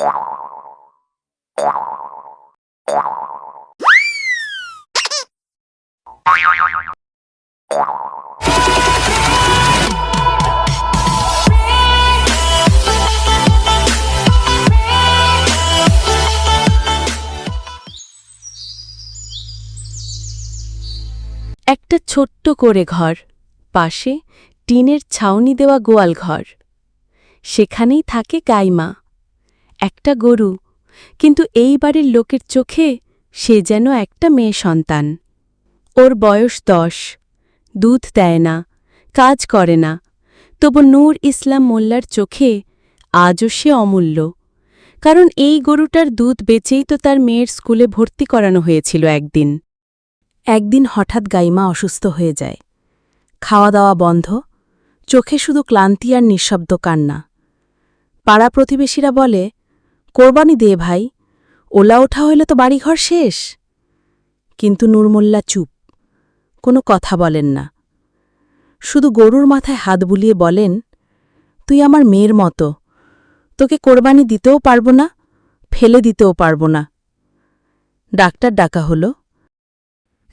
একটা ছোট্ট করে ঘর পাশে টিনের ছাউনি দেওয়া গোয়াল ঘর। সেখানেই থাকে গাইমা। একটা গরু, কিন্তু এই বাড়ির লোকের চোখে সে যেন একটা মেয়ে সন্তান। ওর বয়স দশ, দুধ দেয় না, কাজ করে না, তবু নূর ইসলাম মোল্লার চোখে আজও সে অমূল্য। কারণ এই গরুটার দুধ বেচেই তো তার মেয়ের স্কুলে ভর্তি করানো হয়েছিল একদিন। একদিন হঠাৎ গাইমা অসুস্থ হয়ে যায়। খাওয়া দাওয়া বন্ধ, চোখে শুধু ক্লান্তি আর নিঃশব্দ কান্না। পাড়া প্রতিবেশীরা বলে কোরবানি দে ভাই, ওলা ওঠা হইলে তো বাড়িঘর শেষ। কিন্তু নূরমোল্লা চুপ, কোনো কথা বলেন না। শুধু গরুর মাথায় হাত বুলিয়ে বলেন, তুই আমার মেয়ের মতো, তোকে কোরবানি দিতেও পারব না, ফেলে দিতেও পারব না। ডাক্তার ডাকা হলো।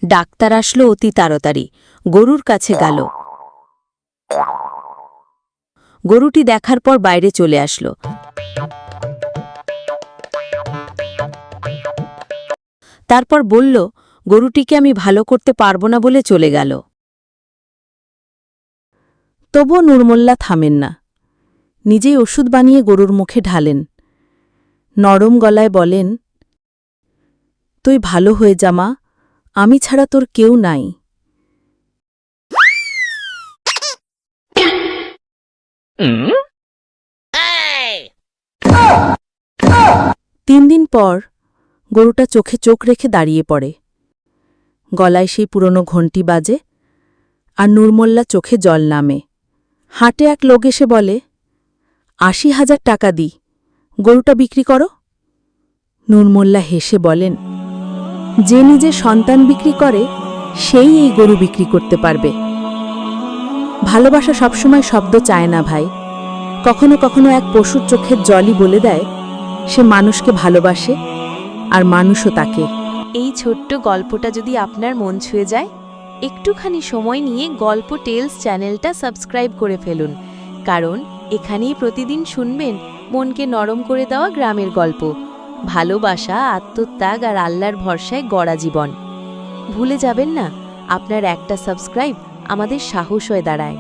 ডাক্তার আসলো অতি তাড়াতাড়ি, গরুর কাছে গেল। গরুটি দেখার পর বাইরে চলে আসলো। তারপর বলল গরুটিকে আমি ভালো করতে পারব না বলে চলে গেল। তবুও নুরমোল্লা থামেন না। নিজেই ওষুধ বানিয়ে গরুর মুখে ঢালেন। নরম গলায় বলেন তুই ভালো হয়ে জামা আমি ছাড়া তোর কেউ নাই। তিন দিন পর গরুটা চোখে চোখ রেখে দাঁড়িয়ে পড়ে। গলায় সেই পুরনো ঘণ্টি বাজে আর নুরমোল্লা চোখে জল নামে। হাটে এক লোক এসে বলে, আশি হাজার টাকা দি, গরুটা বিক্রি করো? নুরমোল্লা হেসে বলেন, যে নিজে সন্তান বিক্রি করে, সেই এই গরু বিক্রি করতে পারবে। ভালোবাসা সবসময় শব্দ চায় না ভাই। কখনো কখনো এক পশুর চোখের জলই বলে দেয়, সে মানুষকে ভালোবাসে আর মানুষও তাকে। এই ছোট্ট গল্পটা যদি আপনার মন ছুঁয়ে যায়, একটুখানি সময় নিয়ে গল্প টেলস চ্যানেলটা সাবস্ক্রাইব করে ফেলুন। কারণ এখানেই প্রতিদিন শুনবেন মনকে নরম করে দেওয়া গ্রামের গল্প। ভালোবাসা, আত্মত্যাগ আর আল্লাহর ভরসায় গড়া জীবন। ভুলে যাবেন না, আপনার একটা সাবস্ক্রাইব আমাদের সাহস হয়ে দাঁড়ায়।